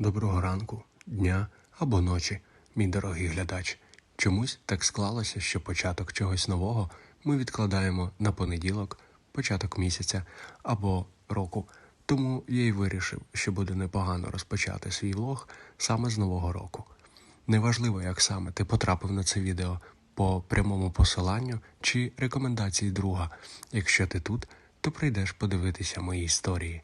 Доброго ранку, дня або ночі, мій дорогий глядач. Чомусь так склалося, що початок чогось нового ми відкладаємо на понеділок, початок місяця або року. Тому я й вирішив, що буде непогано розпочати свій влог саме з нового року. Неважливо, як саме ти потрапив на це відео по прямому посиланню чи рекомендації друга. Якщо ти тут, то прийдеш подивитися мої історії.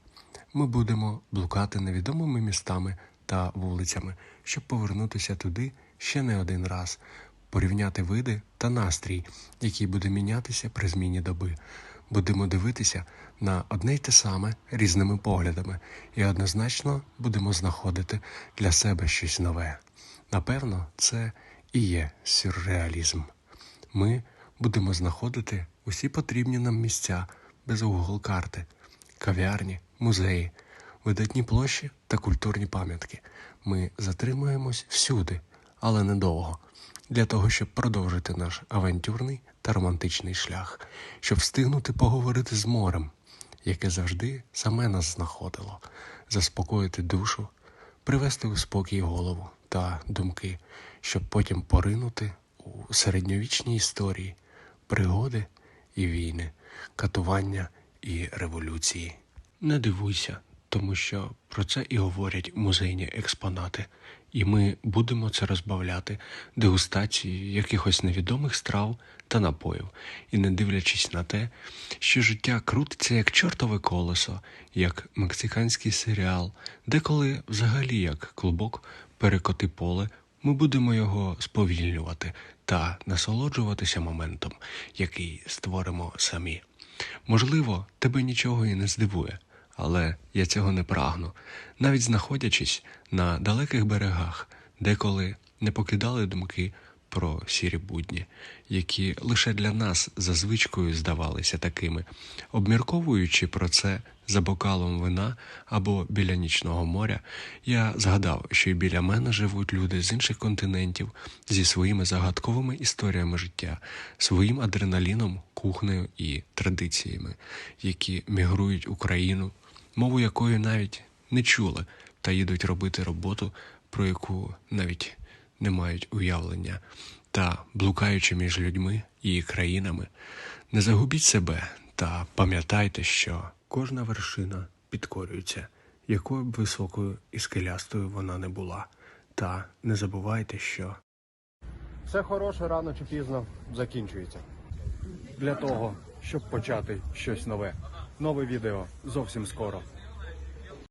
Ми будемо блукати невідомими містами та вулицями, щоб повернутися туди ще не один раз, порівняти види та настрій, який буде мінятися при зміні доби. Будемо дивитися на одне й те саме різними поглядами, і однозначно будемо знаходити для себе щось нове. Напевно, це і є сюрреалізм. Ми будемо знаходити усі потрібні нам місця без Google карти, кав'ярні, музеї, видатні площі та культурні пам'ятки. Ми затримуємось всюди, але недовго, для того, щоб продовжити наш авантюрний та романтичний шлях, щоб встигнути поговорити з морем, яке завжди саме нас знаходило, заспокоїти душу, привести у спокій голову та думки, щоб потім поринути у середньовічні історії, пригоди і війни, катування і революції. Не дивуйся, тому що про це і говорять музейні експонати, і ми будемо це розбавляти дегустацією якихось невідомих страв та напоїв, і не дивлячись на те, що життя крутиться як чортове колесо, як мексиканський серіал, деколи взагалі як клубок перекоти поле, ми будемо його сповільнювати та насолоджуватися моментом, який створимо самі. Можливо, тебе нічого і не здивує, але я цього не прагну, навіть знаходячись на далеких берегах, деколи не покидали думки про сірі будні, які лише для нас за звичкою здавалися такими, обмірковуючи про це за бокалом вина або біля нічного моря, я згадав, що й біля мене живуть люди з інших континентів зі своїми загадковими історіями життя, своїм адреналіном, кухнею і традиціями, які мігрують Україну, мову якої навіть не чули, та їдуть робити роботу, про яку навіть не мають уявлення, та блукаючи між людьми і країнами, не загубіть себе та пам'ятайте, що кожна вершина підкорюється, якою б високою і скелястою вона не була. Та не забувайте, що Все хороше рано чи пізно закінчується. Для того, щоб почати щось нове. Нове відео зовсім скоро.